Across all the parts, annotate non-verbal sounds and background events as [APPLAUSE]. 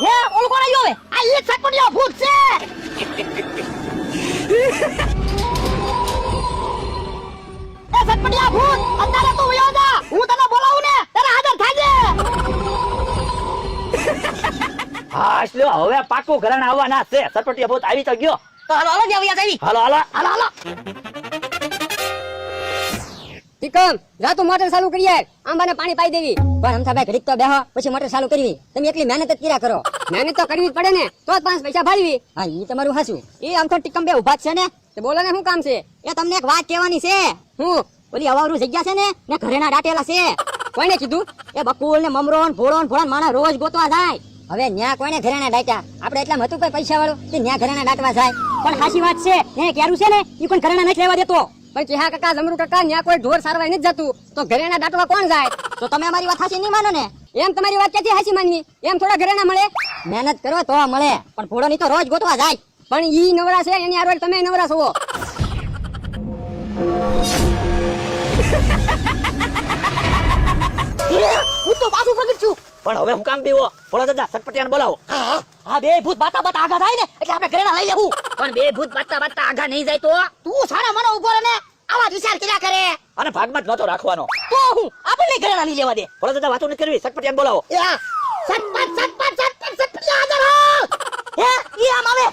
હે ઓલું કોણ આવ્યું હવે? આ ઈ સટપટીયો ભૂત છે! એ સટપટીયા ભૂત અત્યારે તું વયો જા! હું તને બોલાવું ને ત્યારે હાજર થાજે! [LAUGHS] હા એટલે હવે પાકું ઘરાણા આવવાના છે. સટપટિયા ભૂત આવી તો ગયો. તો હાલો હાલો જ્યાં વયા જાવી. હાલો હાલો. હાલો હાલો. ટીકમ જા તું મોટર ચાલુ કરીએ આંબાને પાણી પાઈ દેવી. પણ અમથાભાઈ ઘડીક તો બેહો પછી મોટર ચાલુ કરવી. તમે એટલી મહેનત જ કર્યા કરો. મહેનત તો કરવી જ પડે ને તો જ પાંચ પૈસા ભાળવી. હા એ તમારું હાસું એ આમ તો ટીકમ બે ઊભા છે ને. તો બોલો ને શું કામ છે? એ તમને એક વાત કહેવાની છે. હું ઓલી અવારું જગ્યા છે ને ને ઘરેના દાટેલા છે. કોઈને કીધું? એ બકુલ ને મમરો ને ભોળો ને ભોળા માણા રોજ ગોતવા જાય. હવે ન્યા કોઈને ઘરેણા દાટ્યા? આપણે એટલા હતું કોઈ પૈસા વાળું કે ન્યા ઘરેણા દાટવા જાય. પણ સાચી વાત છે ને ક્યારું છે ને એ કોઈ ઘરેણા નથી લેવા દેતો. પણ કે હા કાકા જમરૂ કાકા ન્યા કોઈ ઢોર સારવાય નથી જતું. તો ઘરેણા દાટવા કોણ જાય? તો તમે અમારી વાત હાસી નહીં માનો ને? એમ તમારી વાત ક્યાંથી હાસી માનવી? એમ થોડા ઘરેણા મળે? મહેનત કરો તો મળે પણ ઘોડો ની તો રોજ ગોતવા જાય. પણ ઈ નવરા છે એની આરવાડ તમે નવરા છો. હું તો પાછું પ્રગટ છું. પણ હવે હું કામ પીવો ભોળા દાદા સટપટિયાને બોલાવો. હા હા. બે ભૂત બાતા બાતા આગા થાય ને એટલે આપણે ઘરેણા લઈ લેવું. પણ બે ભૂત બાતા બાતા આગા નહીં જાય તો? તું સારા મને ઊભો રહે ને આવા વિચાર કર્યા કરે. અને ભાગમાં જ નતો રાખવાનો. તો હું આપણને ઘરેણા નહીં લેવા દે. ભોળા દાદા વાતો ન કરવી. સટપટિયાને બોલાવો. યા સટપટ સટપટ સટપટ સટપટિયા હાજર હો હે ઈ આમ આવે.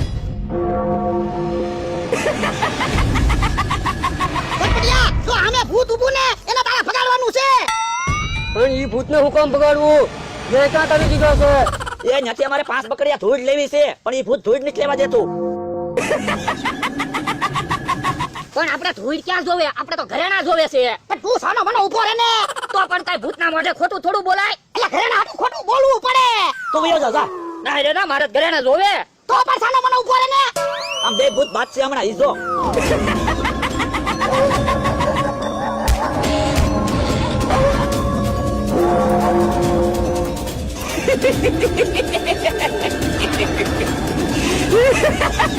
સટપટિયા તો આમે ભૂત ઉભું ને એને તારે ભગાડવાનું છે. પણ ઈ ભૂતને હું કોમ બગાડવું મેં ક્યાં તમે કીધો છે? એ નથી અમારે પાંચ બકડિયા ધૂળ લેવી છે પણ એ ભૂત ધૂળ નથી લેવા દેતું. પણ આપણે ધૂળ ક્યાં જોવે? આપણે તો ઘરેણા જોવે છે. પણ તું સાનો મને ઊભો રહે ને. તો પણ કઈ ભૂતના મોઢે ખોટું થોડું બોલાય? એટલે ઘરેણા હાટું ખોટું બોલવું પડે. તો વયો જા જા. ના રે ના મારે ઘરેણા જોવે. તો પણ સાનો મને ઊભો રહે ને. આમ બે ભૂત વાત છે હમણાં ઈજો. [LAUGHS]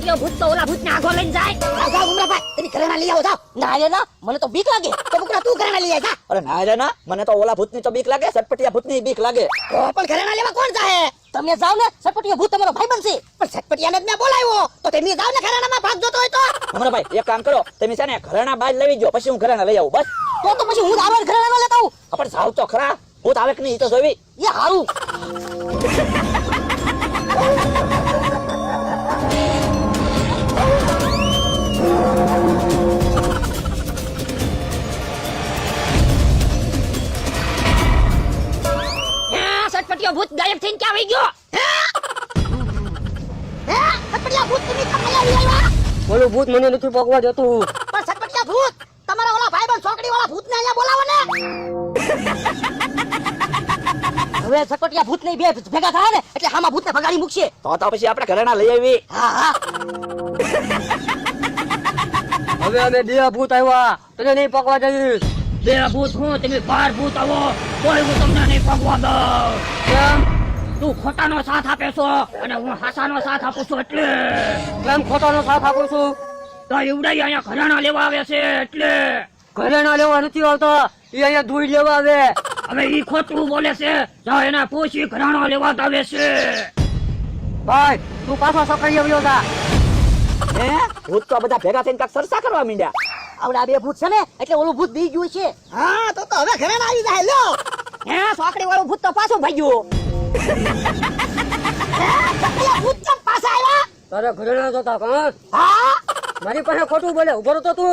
સટપટીઓ ભૂત તો ઓલા ભૂતને આગો લઈને જાય. જાઓ ઉમરાભાઈ તમે ઘરેણા લઈ આવો જાઓ. ના રે ના મને તો બીક લાગે. તો બકરા તું ઘરેણા લઈ આય જા. અરે ના રે ના મને તો ઓલા ભૂતની તો બીક લાગે સટપટિયા ભૂતની બીક લાગે. તો પણ ઘરેણા લેવા કોણ જાહે? તમે જાવ ને સટપટિયા ભૂત તમારો ભાઈ બનશે. પણ સટપટિયાને જ મેં બોલાવ્યો. તો તમે જાવ ને ઘરેણામાં ભાગ જોતો હોય તો? હમણાં ભાઈ એક કામ કરો તમે છે ને ઘરેણા બાજ લેવી જો પછી હું ઘરેણા લઈ આવું બસ. તો તો પછી હું દારો ઘરેણા લેતા આવું. આપણે જાવ તો ખરા ભૂત આવે કે નહીં તો જોવી એ હારું. હા, ભૂત ગાયબ થઈને ક્યાં વહી ગયો? હે? સટપટિયા ભૂત તમે કમાઈ આવી આવ્યા? ઓલું ભૂત મને નથી પગવા દેતું. પણ સટપટિયા ભૂત તમારા ઓલા ભાઈબંધ છોકરી વાળા ભૂતને અહીંયા બોલાવો ને હવે સટપટિયા ભૂત નહીં બે ભેગા થાય ને એટલે હામાં ભૂતને ભગાડી મૂકશે. તો તો પછી આપણે ઘરેણા લઈ આવી. હા હા. હવે અમે બે ભૂત આવ્યા. તને નહીં પકવા જઈશ. બે ભૂત હું તમે બાર ભૂત આવો. કોઈ હું તમને નહીં પગવા દઉં. ખોટાનો સાથ આપે છો અને હું હાસાનો સાથ આપું છું એટલે. કેમ ખોટાનો સાથ આપું છું? તો એવડાઈ અહીંયા ઘરેણા લેવા આવે છે એટલે. ઘરેણા લેવા નથી આવતો. એ અહીંયા ધૂળ લેવા આવે. હવે ઈ ખોટું બોલે છે. જા એને પૂછી ઘરેણા લેવા આવે છે. ભાઈ તું પાછો સકડી આવ્યો હતા હે? ભૂત તો બધા ભેગા થઈને કાક સરસા કરવા માંડ્યા. આવડા બે ભૂત છે ને એટલે ઓલું ભૂત બી ગયું છે. હા તો તો હવે ઘરેણા આવી જાય. લ્યો. હે સોકડી વાળું ભૂત તો પાછું ભાગ્યું. ભૂત કેમ પાછા આવ્યા તારે ઘરેણા જોતા કાં હા? મારી પાસે ખોટું બોલે ઊભો તો તું.